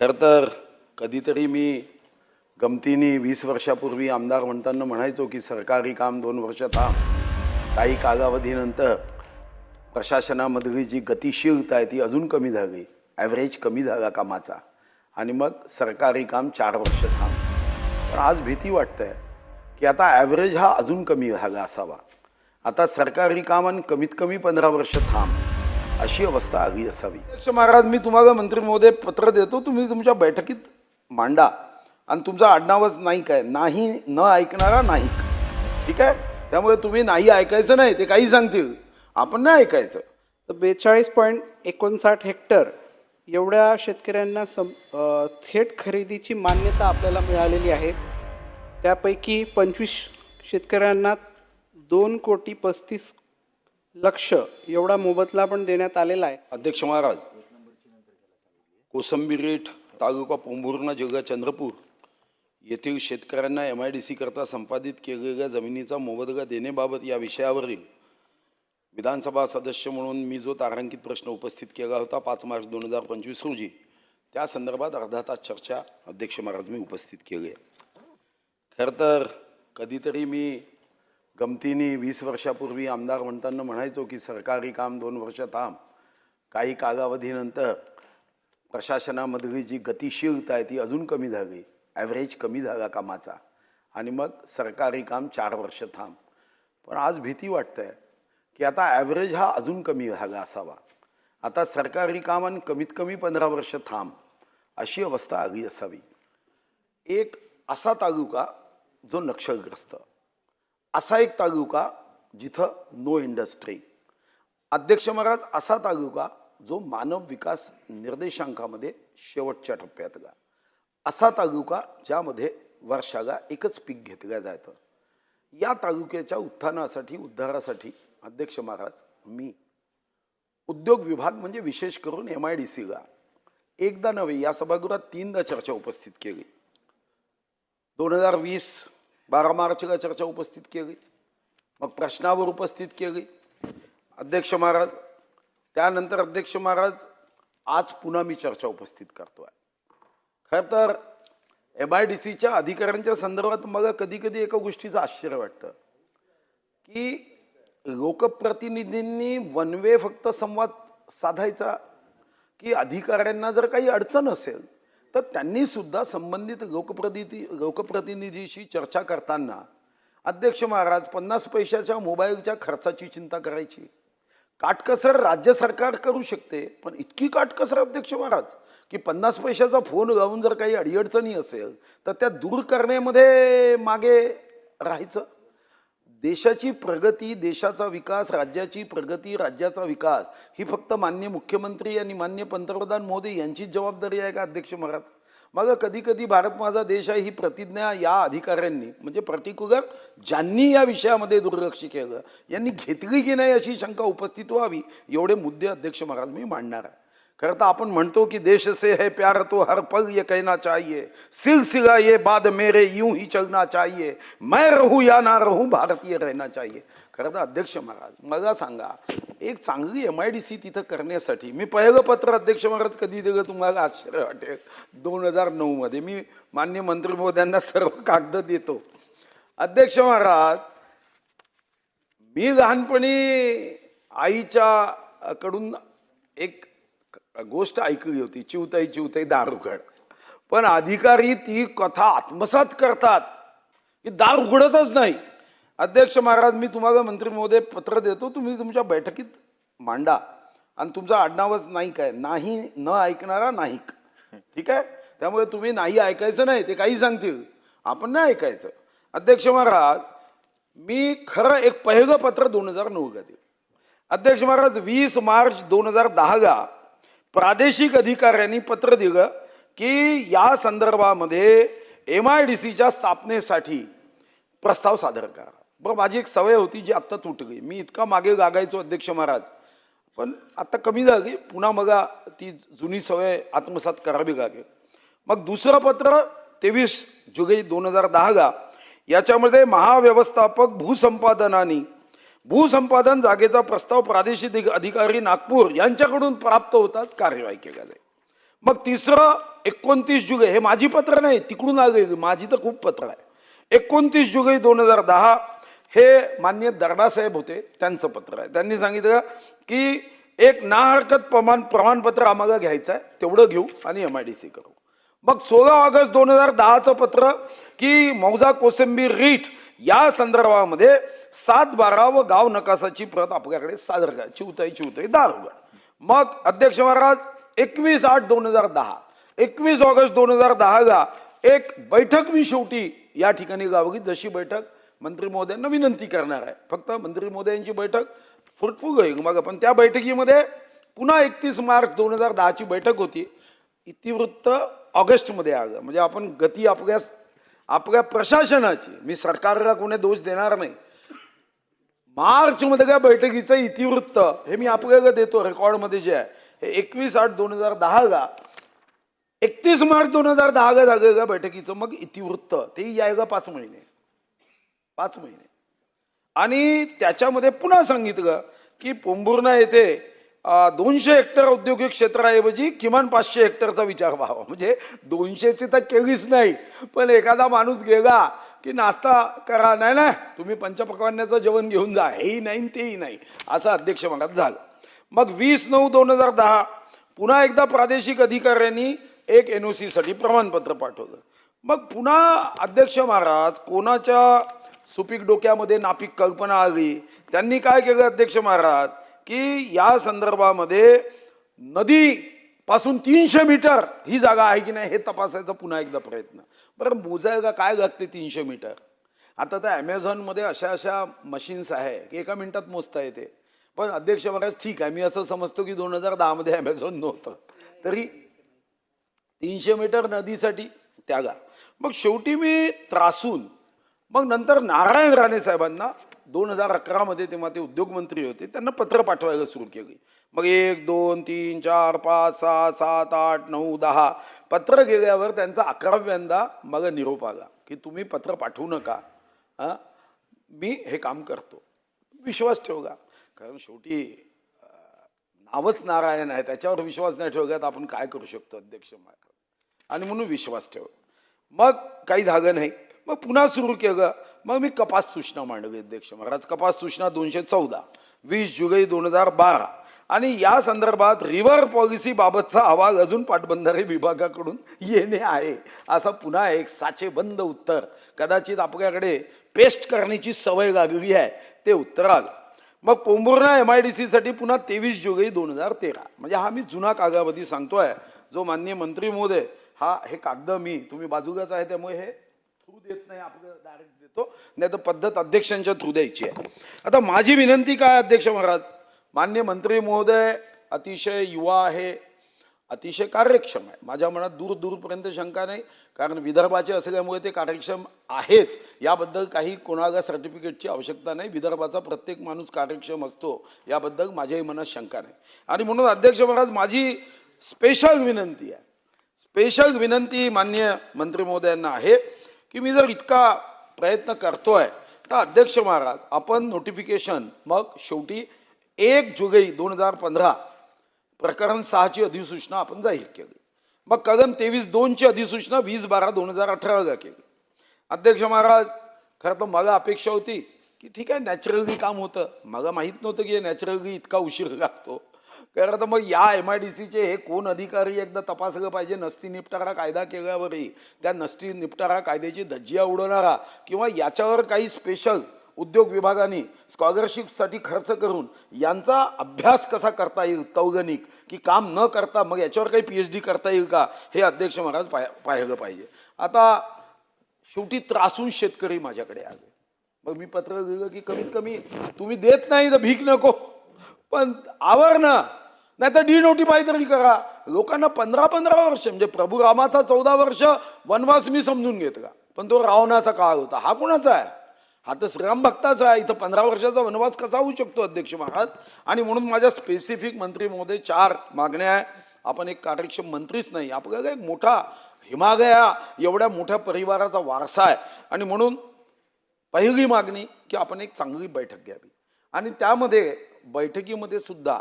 खरं तर कधीतरी मी गमतीने वीस वर्षापूर्वी आमदार म्हणताना म्हणायचो की सरकारी काम दोन वर्ष थांब काही कालावधीनंतर प्रशासनामधली जी गतिशीलता आहे ती अजून कमी झाली. ॲव्हरेज कमी झाला कामाचा. आणि मग सरकारी काम चार वर्ष थांब. पण आज भीती वाटतंय की आता ॲव्हरेज हा अजून कमी झाला असावा. आता सरकारी काम आणि कमीत कमी पंधरा वर्ष थांब. अशी अवस्था आली असावी. अध्यक्ष महाराज मी तुम्हाला मंत्री महोदय पत्र देतो तुम्ही तुमच्या बैठकीत मांडा. आणि तुमचा आडनावच नाईक आहे नाही न ऐकणारा नाईक ठीक आहे? त्यामुळे तुम्ही नाही ऐकायचं नाही ते काही सांगतील. आपण नाही ऐकायचं. तर बेचाळीस पॉईंट एकोणसाठ हेक्टर एवढ्या शेतकऱ्यांना सम अ, थेट खरेदीची मान्यता आपल्याला मिळालेली आहे. त्यापैकी पंचवीस शेतकऱ्यांना दोन कोटी पस्तीस लक्ष एवढा मोबदला पण देण्यात आलेला आहे. अध्यक्ष महाराज कोसंबीरेठ तालुका पोंभुर्णा जिल्हा चंद्रपूर येथील शेतकऱ्यांना एम आय डी सी करता संपादित केलेल्या जमिनीचा मोबदला देण्याबाबत या विषयावरील विधानसभा सदस्य म्हणून मी जो तारांकित प्रश्न उपस्थित केला होता पाच मार्च दोन हजार पंचवीस रोजी त्या संदर्भात अर्धा तास चर्चा अध्यक्ष महाराज मी उपस्थित केली आहे. खरं तर कधीतरी मी गमतीने वीस वर्षापूर्वी आमदार म्हणताना म्हणायचो की सरकारी काम दोन वर्ष थांब. काही कालावधीनंतर प्रशासनामधली जी गतिशीलता आहे ती अजून कमी झाली. ॲव्हरेज कमी झाला कामाचा. आणि मग सरकारी काम चार वर्ष थांब. पण आज भीती वाटतंय की आता ॲव्हरेज हा अजून कमी झाला असावा. आता सरकारी काम आणि कमीत कमी पंधरा वर्ष थांब अशी अवस्था आली असावी. एक असा तालुका जो नक्षलग्रस्त असा एक तालुका जिथं नो इंडस्ट्री अध्यक्ष महाराज असा तालुका जो मानव विकास निर्देशांकामध्ये शेवटच्या टप्प्यातला असा तालुका ज्यामध्ये वर्षाला एकच पीक घेतलं जातं या तालुक्याच्या उत्थानासाठी उद्धारासाठी अध्यक्ष महाराज मी उद्योग विभाग म्हणजे विशेष करून एम आय डी सीला एकदा नव्हे या सभागृहात तीनदा चर्चा उपस्थित केली. दोन हजार वीस बारा मार्चला चर्चा उपस्थित केली. मग प्रश्नावर उपस्थित केली. अध्यक्ष महाराज त्यानंतर अध्यक्ष महाराज आज पुन्हा मी चर्चा उपस्थित करतो आहे खरं तर एम आय डी सीच्या अधिकाऱ्यांच्या संदर्भात मला कधी कधी एका गोष्टीचं आश्चर्य वाटतं. की लोकप्रतिनिधींनी वन वे फक्त संवाद साधायचा की अधिकाऱ्यांना जर काही अडचण असेल तर त्यांनी सुद्धा संबंधित लोकप्रतिनिधी लोकप्रतिनिधीशी चर्चा करताना अध्यक्ष महाराज पन्नास पैशाच्या मोबाईलच्या खर्चाची चिंता करायची. काटकसर राज्य सरकार करू शकते पण इतकी काटकसर अध्यक्ष महाराज की पन्नास पैशाचा फोन लावून जर काही अडीअडचणी असेल तर त्या दूर करण्यामध्ये मागे राहायचं. देशाची प्रगती देशाचा विकास राज्याची प्रगती राज्याचा विकास ही फक्त मान्य मुख्यमंत्री आणि मान्य पंतप्रधान मोदी यांचीच जबाबदारी आहे का अध्यक्ष महाराज? मग कधी कधी भारत माझा देश आहे ही प्रतिज्ञा या अधिकाऱ्यांनी म्हणजे पर्टिक्युलर ज्यांनी या विषयामध्ये दुर्लक्ष केलं यांनी घेतली की नाही अशी शंका उपस्थित व्हावी एवढे मुद्दे अध्यक्ष महाराज मी मांडणार आहे. खरं तर आपण म्हणतो की देश से है प्यार तो हर पल ये कहना चाहिए। सिलसिला ये बाद मेरे यूं ही चलना चाहिए। मैं रहू या ना रहू भारतीय रहना चाहिए। खरं तर अध्यक्ष महाराज मला सांगा एक चांगली एम आय डी सी तिथं करण्यासाठी मी पहिलं पत्र अध्यक्ष महाराज कधी दिलं तुम्हाला? आश्चर्य वाटेल. दोन हजार नऊमध्ये मी मान्य मंत्री महोदयांना सर्व कागद देतो. अध्यक्ष महाराज मी लहानपणी आईच्या कडून एक गोष्ट ऐकली होती चिवताई चिवताई दारुगड. पण अधिकारी ती कथा आत्मसात करतात की दार उघडतच नाही. अध्यक्ष महाराज मी तुम्हाला मंत्री महोदय पत्र देतो तुम्ही तुमच्या बैठकीत मांडा. आणि तुमचा आडनावच नाईक आहे नाही न ऐकणारा नाही ठीक आहे? त्यामुळे तुम्ही नाही ऐकायचं नाही ते काही सांगतील. आपण नाही ऐकायचं. अध्यक्ष महाराज मी खरं एक पहिलं पत्र दोन हजार नऊ दिलं अध्यक्ष महाराज वीस मार्च दोन हजार दहाला प्रादेशिक अधिकाऱ्यांनी पत्र दिलं की या संदर्भामध्ये एम आय डी सीच्या स्थापनेसाठी प्रस्ताव सादर करा. बरं माझी एक सवय होती जी आत्ता तुटली. मी इतका मागे लागायचो अध्यक्ष महाराज. पण आत्ता कमी झाली. पुन्हा मगा ती जुनी सवय आत्मसात करावी लागेल. मग दुसरं पत्र तेवीस जुलै दोन हजार दहा गा याच्यामध्ये महाव्यवस्थापक भूसंपादनानी भूसंपादन जागेचा प्रस्ताव प्रादेशिक अधिकारी नागपूर यांच्याकडून प्राप्त होताच कार्यवाही केल्या जाईल मग तिसरं एकोणतीस जुलै हे माझी पत्र नाही तिकडून आले माझी तर खूप पत्र आहे. एकोणतीस जुलै दोन हजार दहा हे मान्य दर्डासाहेब होते त्यांचं पत्र आहे. त्यांनी सांगितलं की एक ना हरकत प्रमाण प्रमाणपत्र आम्हाला घ्यायचं आहे तेवढं घेऊ आणि एम आय डी सी करू. मग सोळा ऑगस्ट दोन हजार दहाचं पत्र की मौजा कोसंबी रीट या संदर्भामध्ये सात बारा व गाव नकासाची प्रत आपल्याकडे सादर करा. चिवताई चिवताई दारुगड मग अध्यक्ष महाराज एकवीस आठ दोन हजार दहा. एकवीस ऑगस्ट दोन हजार दहाला एक बैठक मी शेवटी या ठिकाणी गावगी. जशी बैठक मंत्री महोदयांना विनंती करणार आहे. फक्त मंत्री महोदयांची बैठक फ्रुटफुल होईल. मग पण त्या बैठकीमध्ये पुन्हा एकतीस मार्च दोन हजार दहाची बैठक होती. इतिवृत्त ऑगस्टमध्ये आलं. म्हणजे आपण गती आपल्यास आपल्या प्रशासनाची. मी सरकारला कोणी दोष देणार नाही. मार्चमधल्या बैठकीचं इतिवृत्त हे मी आपल्याला देतो रेकॉर्डमध्ये जे आहे. हे एकवीस आठ दोन हजार दहाला एकतीस मार्च दोन हजार दहाला झालेल्या बैठकीचं मग इतिवृत्त. ते यायला पाच महिने. पाच महिने. आणि त्याच्यामध्ये पुन्हा सांगितलं की पोंभुर्णा येथे दोनशे हेक्टर औद्योगिक क्षेत्राऐवजी किमान पाचशे हेक्टरचा विचार व्हावा. म्हणजे दोनशेची तर केलीच नाही. पण एखादा माणूस गेला की नाश्ता करा नाही ना तुम्ही पंचपक्वान्याचं जेवण घेऊन जा. हेही नाही तेही नाही. असं अध्यक्ष मनात झालं. मग वीस नऊ दोन हजार दहा पुन्हा एकदा प्रादेशिक अधिकाऱ्यांनी एक एन ओ सीसाठी प्रमाणपत्र पाठवलं. मग पुन्हा अध्यक्ष महाराज कोणाच्या सुपीक डोक्यामध्ये नापीक कल्पना आली? त्यांनी काय केलं अध्यक्ष महाराज? की या संदर्भामध्ये नदी पासून तीनशे मीटर ही जागा आहे की नाही हे तपासायचा पुन्हा एकदा प्रयत्न. बरं मोजायला काय लागते तीनशे मीटर? आता त्या ॲमेझॉनमध्ये अशा अशा मशीन्स आहे की एका मिनिटात मोजता येते. पण अध्यक्ष महाराज ठीक आहे मी असं समजतो की दोन हजार दहामध्ये ॲमेझॉन नव्हतं. तरी तीनशे मीटर नदीसाठी त्यागा मग शेवटी मी त्रासून मग नंतर नारायण राणे साहेबांना दोन हजार अकरामध्ये तेव्हा ते उद्योगमंत्री होते. त्यांना पत्र पाठवायला सुरू केली. मग एक दोन तीन चार पाच सहा सात आठ नऊ दहा पत्र गेल्यावर त्यांचा अकराव्यांदा मग निरोप आला की तुम्ही पत्र पाठवू नका. हां? मी हे काम करतो. विश्वास ठेवला. कारण शेवटी नावच नारायण आहे. त्याच्यावर विश्वास नाही ठेवला तर आपण काय करू शकतो अध्यक्ष आणि म्हणून विश्वास ठेव मग काही झालं नाही. मग पुन्हा सुरू केलं. मग मी कपास सूचना मांडली अध्यक्ष महाराज. कपास सूचना दोनशे चौदा वीस जुलै दोन हजार बारा. आणि या संदर्भात रिव्हर पॉलिसीबाबतचा अहवाल अजून पाटबंधारे विभागाकडून येणे आहे. असं पुन्हा एक साचेबंद उत्तर. कदाचित आपल्याकडे पेस्ट करण्याची सवय लागली आहे ते उत्तर आलं. मग पोंभुर्णा एम आय डी सीसाठी पुन्हा तेवीस जुलै दोन हजार तेरा. म्हणजे हा मी जुना कागदावधी सांगतोय. जो माननीय मंत्री महोदय हा हे कागद मी तुम्ही बाजूलाच आहे त्यामुळे हे थ्रू देत नाही आपलं डायरेक्ट देतो. नाही तर पद्धत अध्यक्षांच्या थ्रू द्यायची आहे. आता माझी विनंती काय अध्यक्ष महाराज? मान्य मंत्री महोदय अतिशय युवा आहे अतिशय कार्यक्षम आहे. माझ्या मनात दूर दूरपर्यंत शंका नाही कारण विदर्भाचे असल्यामुळे ते कार्यक्षम आहेच. याबद्दल काही कोणाला सर्टिफिकेटची आवश्यकता नाही. विदर्भाचा प्रत्येक माणूस कार्यक्षम असतो याबद्दल माझ्याही मनात शंका नाही. आणि म्हणून अध्यक्ष महाराज माझी स्पेशल विनंती आहे. स्पेशल विनंती मान्य मंत्री महोदयांना आहे. की मी जर इतका प्रयत्न करतोय तर अध्यक्ष महाराज आपण नोटिफिकेशन मग शेवटी एक जुलै दोन हजार पंधरा प्रकरण सहाची अधिसूचना आपण जाहीर केली. मग कलम तेवीस दोनची अधिसूचना वीस बारा दोन हजार अठराला केली. अध्यक्ष महाराज खरं तर मला अपेक्षा होती की ठीक आहे नॅचरली काम होतं. मला माहीत नव्हतं की नॅचरली इतका उशीर लागतो. कारण तर मग या एम आय डी सीचे हे कोण अधिकारी एकदा तपासलं पाहिजे? नसती निपटारा कायदा केल्यावरही. त्या नसती निपटारा कायद्याची धज्जिया उडवणारा किंवा याच्यावर काही स्पेशल उद्योग विभागाने स्कॉलरशिपसाठी खर्च करून यांचा अभ्यास कसा करता येईल तौगनिक की काम न करता मग याच्यावर काही पी एच डी करता येईल का? हे अध्यक्ष महाराज पाह पाहिलं पाहिजे. आता शेवटी त्रासून शेतकरी माझ्याकडे आले. मग मी पत्र दिलं की कमीत कमी तुम्ही देत नाही तर भीक नको. पण आवर ना नाही तर डी नोटिफाय तरी करा. लोकांना पंधरा पंधरा वर्ष म्हणजे प्रभू रामाचा चौदा वर्ष वनवास मी समजून घेतला पण तो रावणाचा काळ होता. हा कोणाचा आहे? हा तर श्रीराम भक्ताचा आहे. इथं पंधरा वर्षाचा वनवास कसा होऊ शकतो अध्यक्ष महाराज? आणि म्हणून माझ्या स्पेसिफिक मंत्री महोदय चार मागण्या आहे. आपण एक कार्यक्षम मंत्रीच नाही. आपल्याला एक मोठा हिमालया एवढ्या मोठ्या परिवाराचा वारसा आहे. आणि म्हणून पहिली मागणी की आपण एक चांगली बैठक घ्यावी. आणि त्यामध्ये बैठकीमध्ये सुद्धा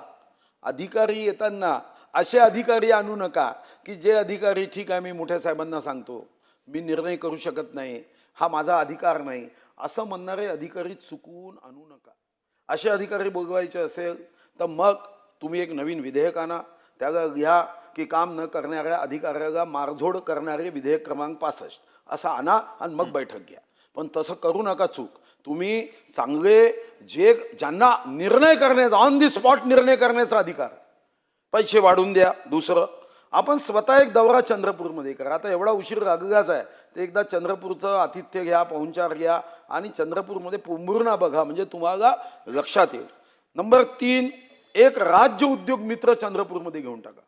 अधिकारी येताना असे अधिकारी आणू नका की जे अधिकारी ठीक आहे मी मोठ्या साहेबांना सांगतो मी निर्णय करू शकत नाही हा माझा अधिकार नाही असं म्हणणारे अधिकारी चुकवून आणू नका. असे अधिकारी बोलवायचे असेल तर मग तुम्ही एक नवीन विधेयक आणा त्याला घ्या की काम न करणाऱ्या अधिकाऱ्याला मारझोड करणारे विधेयक क्रमांक पासष्ट असं आणा आणि मग बैठक घ्या. पण तसं करू नका चूक. तुम्ही चांगले जे ज्यांना निर्णय करण्याचा ऑन दी स्पॉट निर्णय करण्याचा अधिकार पैसे वाढवून द्या दुसरं. आपण स्वतः एक दौरा चंद्रपूरमध्ये करा. आता एवढा उशीर रागगाच आहे. ते एकदा चंद्रपूरचं आतिथ्य घ्या पाहुणचार घ्या आणि चंद्रपूरमध्ये पुंबुर्णा बघा. म्हणजे तुम्हाला लक्षात येईल. नंबर तीन एक राज्य उद्योग मित्र चंद्रपूरमध्ये घेऊन टाका.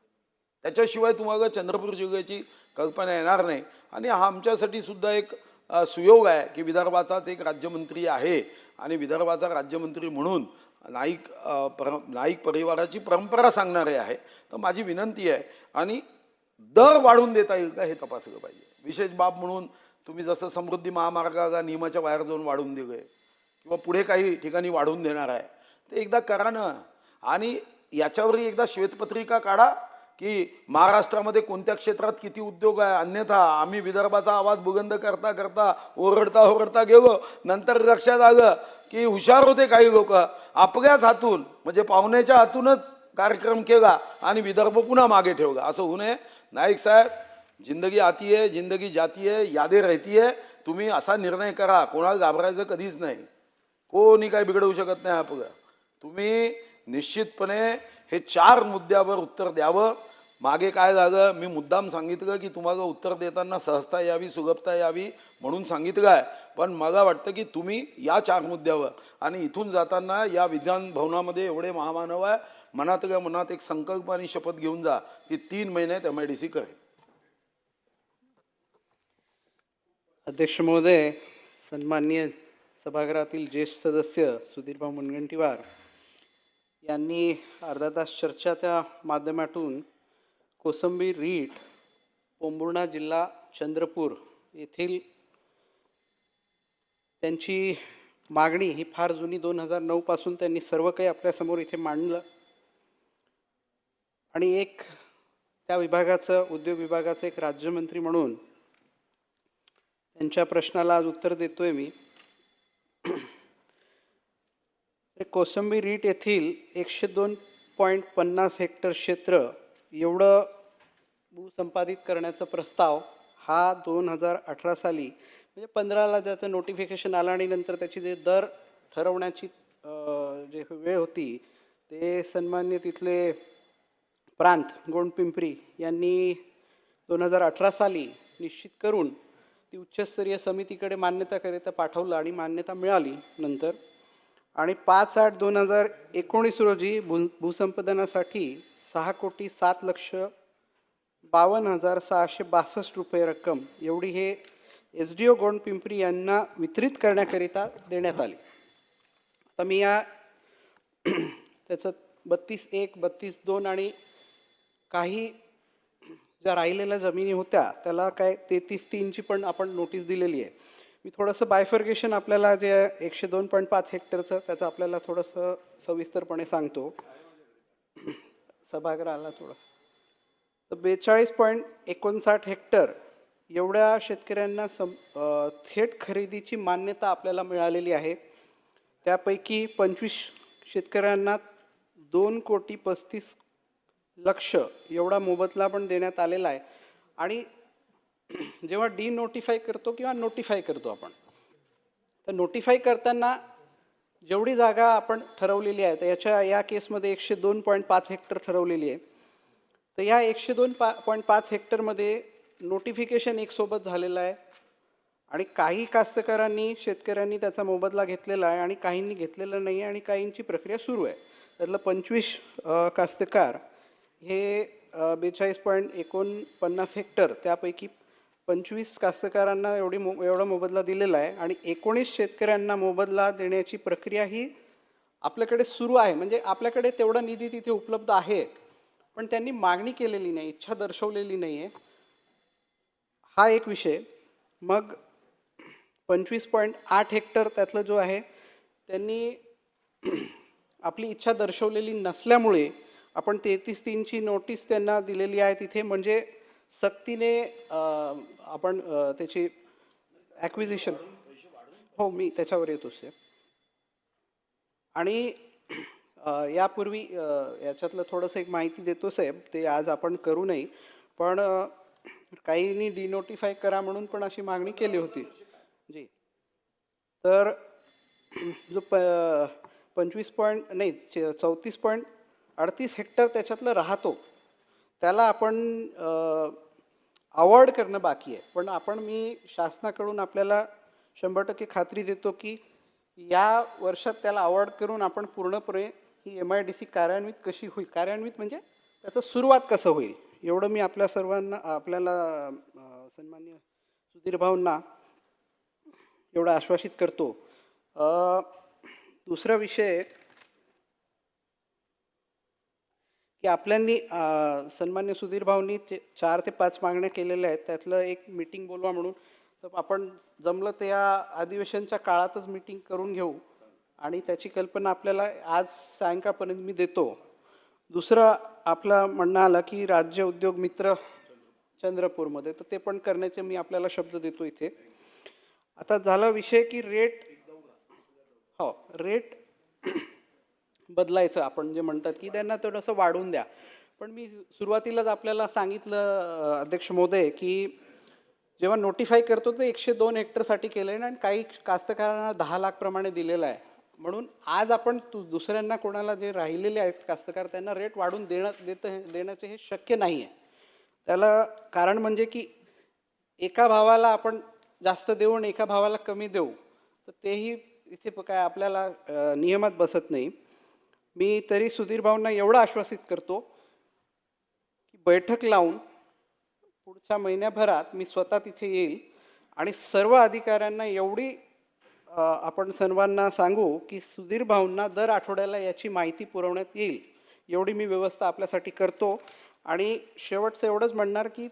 त्याच्याशिवाय तुम्हाला चंद्रपूर जिल्ह्याची कल्पना येणार नाही. आणि हा आमच्यासाठी सुद्धा एक सुयोग आहे की विदर्भाचाच एक राज्यमंत्री आहे आणि विदर्भाचा राज्यमंत्री म्हणून नाईक पर नाईक परिवाराची परंपरा सांगणारे आहे. तर माझी विनंती आहे आणि दर वाढवून देता येईल का हे तपासलं पाहिजे. विशेष बाब म्हणून तुम्ही जसं समृद्धी महामार्गाला नियमाच्या बाहेर जाऊन वाढवून दिले किंवा पुढे काही ठिकाणी वाढवून देणार आहे ते एकदा करा ना. आणि याच्यावरही एकदा श्वेतपत्रिका काढा. की महाराष्ट्रामध्ये कोणत्या क्षेत्रात किती उद्योग आहे? अन्यथा आम्ही विदर्भाचा आवाज बुलंद करता करता ओरडता ओरडता गेलो. नंतर लक्षात आलं की हुशार होते काही लोक. आपल्याच हातून म्हणजे पाहुण्याच्या हातूनच कार्यक्रम केला आणि विदर्भ पुन्हा मागे ठेवला. असं होऊ नये. नाईक साहेब जिंदगी आती आहे जिंदगी जाती आहे यादे राहती आहे. तुम्ही असा निर्णय करा. कोणाला घाबरायचं कधीच नाही. कोणी काही बिघडवू शकत नाही आपलं तुम्ही निश्चितपणे हे चार मुद्द्यावर उत्तर द्यावं. मागे काय झालं? मी मुद्दाम सांगितलं की तुम्हाला उत्तर देताना सहजता यावी सुलभता यावी म्हणून सांगितलं आहे. पण मला वाटतं की तुम्ही या चार मुद्द्यावर आणि इथून जाताना या विधान भवनामध्ये एवढे महामानव आहे मनात का मनात एक संकल्प आणि शपथ घेऊन जा की तीन महिन्यात एम आय डी सी करेल अध्यक्ष महोदय सन्माननीय सभागृहातील ज्येष्ठ सदस्य सुधीरभाऊ मुनगंटीवार यांनी अर्धा तास चर्चाच्या माध्यमातून कोसंबी रीट पोंबुर्णा जिल्हा चंद्रपूर येथील त्यांची मागणी ही फार जुनी दोन हजार नऊपासून त्यांनी सर्व काही आपल्यासमोर इथे मांडलं. आणि एक त्या विभागाचं उद्योग विभागाचं एक राज्यमंत्री म्हणून त्यांच्या प्रश्नाला आज उत्तर देतोय मी तर कोसंबी रीट येथील एकशे दोन पॉईंट पन्नास हेक्टर क्षेत्र एवढं भूसंपादित करण्याचा प्रस्ताव हा दोन हजार अठरा साली म्हणजे पंधराला त्याचं नोटिफिकेशन आलं आणि नंतर त्याची जे दर ठरवण्याची जे वेळ होती ते सन्मान्य तिथले प्रांत गोंडपिंपरी यांनी दोन हजार अठरा साली निश्चित करून ती उच्चस्तरीय समितीकडे मान्यताकरिता पाठवलं आणि मान्यता मिळाली नंतर. आणि पाच आठ दोन हजार एकोणीस रोजी भू भूसंपादनासाठी सहा कोटी सात लक्ष बावन्न हजार सहाशे बासष्ट रुपये रक्कम एवढी हे S D O Gond Pimpri यांना वितरित करण्याकरिता देण्यात आली. आता मी या त्याचं बत्तीस एक बत्तीस दोन आणि काही ज्या राहिलेल्या जमिनी होत्या त्याला काय तेहतीस तीनची पण आपण नोटीस दिलेली आहे. मी थोडंसं बायफर्गेशन आपल्याला जे एकशे दोन पॉईंट पाच हेक्टरचं त्याचं आपल्याला थोडंसं सविस्तरपणे सांगतो. सभागृहाला थोडंसं. तर बेचाळीस पॉईंट एकोणसाठ हेक्टर एवढ्या शेतकऱ्यांना सम थेट खरेदीची मान्यता आपल्याला मिळालेली आहे. त्यापैकी पंचवीस शेतकऱ्यांना दोन कोटी पस्तीस लक्ष एवढा मोबदला पण देण्यात आलेला आहे. आणि जेव्हा डी नोटिफाय करतो किंवा नोटिफाय करतो आपण. तर नोटिफाय करताना जेवढी जागा आपण ठरवलेली आहे तर याच्या या केसमध्ये एकशे दोन पॉईंट पाच हेक्टर ठरवलेली आहे. तर या एकशे दोन पा पॉईंट पाच हेक्टरमध्ये नोटिफिकेशन एकसोबत झालेलं आहे. आणि काही कास्तकारांनी शेतकऱ्यांनी त्याचा मोबदला घेतलेला आहे आणि काहींनी घेतलेला नाही आहे आणि काहींची प्रक्रिया सुरू आहे. त्यातलं पंचवीस कास्तकार हे बेचाळीस पॉईंट एकोणपन्नास हेक्टर त्यापैकी पंचवीस कास्तकारांना एवढी मो एवढा मोबदला दिलेला आहे आणि एकोणीस शेतकऱ्यांना मोबदला देण्याची प्रक्रिया ही आपल्याकडे सुरू आहे. म्हणजे आपल्याकडे तेवढा निधी तिथे उपलब्ध आहे पण त्यांनी मागणी केलेली नाही इच्छा दर्शवलेली नाही आहे हा एक विषय. मग पंचवीस पॉईंट आठ हेक्टर त्यातलं जो आहे त्यांनी आपली इच्छा दर्शवलेली नसल्यामुळे आपण तेहतीस तीनची नोटीस त्यांना दिलेली आहे तिथे. म्हणजे सक्तीने आपण त्याची ॲक्विजिशन हो मी त्याच्यावर येतो आहे आणि यापूर्वी याच्यातलं थोडंसं एक माहिती देतो साहेब. ते आज आपण करू नये पण काहींनी डिनोटिफाय करा म्हणून पण अशी मागणी केली होती. जी. तर जो प पंचवीस पॉईंट नाही चौतीस पॉईंट अडतीस हेक्टर त्याच्यातलं राहतो. त्याला आपण अवॉर्ड करणं बाकी आहे. पण आपण मी शासनाकडून आपल्याला शंभर टक्के खात्री देतो की या वर्षात त्याला अवॉर्ड करून आपण पूर्णपणे ही एम आय डी सी कार्यान्वित कशी होईल? कार्यान्वित म्हणजे त्याचं सुरुवात कसं होईल? एवढं मी आपल्या सर्वांना आपल्याला सन्मान्य सुधीर भाऊंना एवढं आश्वासित करतो. दुसरा विषय की आपल्यांनी अं, सन्मान्य सुधीर भाऊंनी ते चार ते पाच मागण्या केलेल्या आहेत. त्यातलं एक मीटिंग बोलवा म्हणून. तर आपण जमलं तर या अधिवेशनच्या काळातच मीटिंग करून घेऊ. आणि त्याची कल्पना आपल्याला आज सायंकाळपर्यंत मी देतो. दुसरं आपलं म्हणणं आलं की राज्य उद्योग मित्र चंद्रपूरमध्ये. तर ते पण करण्याचे मी आपल्याला शब्द देतो इथे. आता झाला विषय की रेट हो रेट बदलायचं आपण जे म्हणतात की त्यांना थोडंसं वाढवून द्या. पण मी सुरुवातीलाच आपल्याला सांगितलं अध्यक्ष महोदय की जेव्हा नोटिफाय करतो ते एकशे दोन हेक्टरसाठी केलं आहे आणि काही कास्तकारांना दहा लाखप्रमाणे दिलेलं आहे. म्हणून आज आपण तु दुसऱ्यांना कोणाला जे राहिलेले आहेत कास्तकार त्यांना रेट वाढून देणं देत देण्याचे हे शक्य नाही आहे त्याला कारण म्हणजे की एका भावाला आपण जास्त देऊ आणि एका भावाला कमी देऊ तर तेही इथे काय आपल्याला नियमात बसत नाही. मी तरी सुधीर भाऊंना एवढं आश्वासित करतो की बैठक लावून पुढच्या महिन्याभरात मी स्वतः तिथे येईल आणि सर्व अधिकाऱ्यांना एवढी आपण सर्वांना सांगू की सुधीर भाऊंना दर आठवड्याला याची माहिती पुरवण्यात येईल. एवढी मी व्यवस्था आपल्यासाठी करतो आणि शेवटचं एवढंच म्हणणार की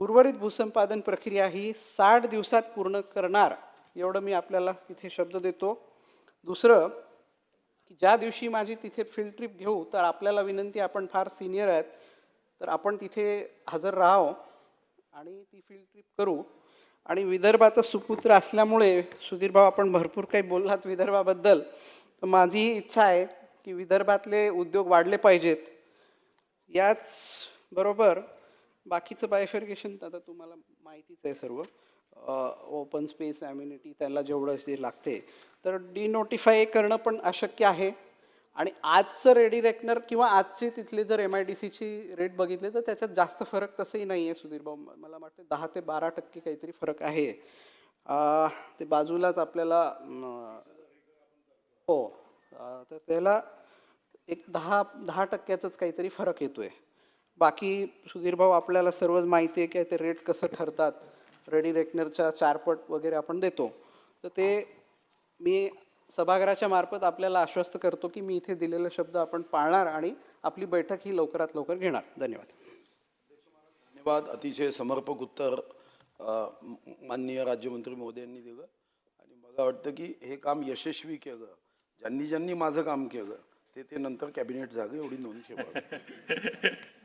उर्वरित भूसंपादन प्रक्रिया ही साठ दिवसात पूर्ण करणार एवढं मी आपल्याला तिथे शब्द देतो. दुसरं की ज्या दिवशी माझी तिथे फील्ड ट्रिप घेऊ तर आपल्याला विनंती आपण फार सिनियर आहेत तर आपण तिथे हजर राहावं आणि ती फील्ड ट्रिप करू. आणि विदर्भाचा सुपुत्र असल्यामुळे सुधीरभाऊ आपण भरपूर काही बोललात विदर्भाबद्दल तर माझी इच्छा आहे की विदर्भातले उद्योग वाढले पाहिजेत. याच बरोबर बाकीचं बायफर्गेशन आता तुम्हाला माहितीच आहे सर्व. ओपन स्पेस ॲम्युनिटी त्याला जेवढं जे लागते तर डिनोटिफाय करणं पण अशक्य आहे. आणि आजचं रेडी रेकनर किंवा आजचे तिथले जर एम आय डी सीची रेट बघितले तर त्याच्यात जास्त फरक तसंही नाही आहे सुधीर भाऊ. मला वाटतं दहा ते बारा टक्के काहीतरी फरक आहे. ते बाजूलाच आपल्याला हो तर त्याला एक दहा दहा टक्क्याचाच काहीतरी फरक येतो आहे बाकी सुधीर भाऊ आपल्याला सर्वच माहिती आहे की ते रेट कसं ठरतात. रेडी रेकनरच्या चारपट वगैरे आपण देतो. तर ते मी सभागृहाच्या मार्फत आपल्याला आश्वस्त करतो की मी इथे दिलेले शब्द आपण पाळणार आणि आपली बैठक ही लवकरात लवकर घेणार. धन्यवाद. धन्यवाद. अतिशय समर्पक उत्तर माननीय राज्यमंत्री महोदयांनी दिलं. आणि मला वाटतं की हे काम यशस्वी केलं. ज्यांनी ज्यांनी माझं काम केलं ते ते नंतर कॅबिनेट जागे एवढी नोंद ठेवा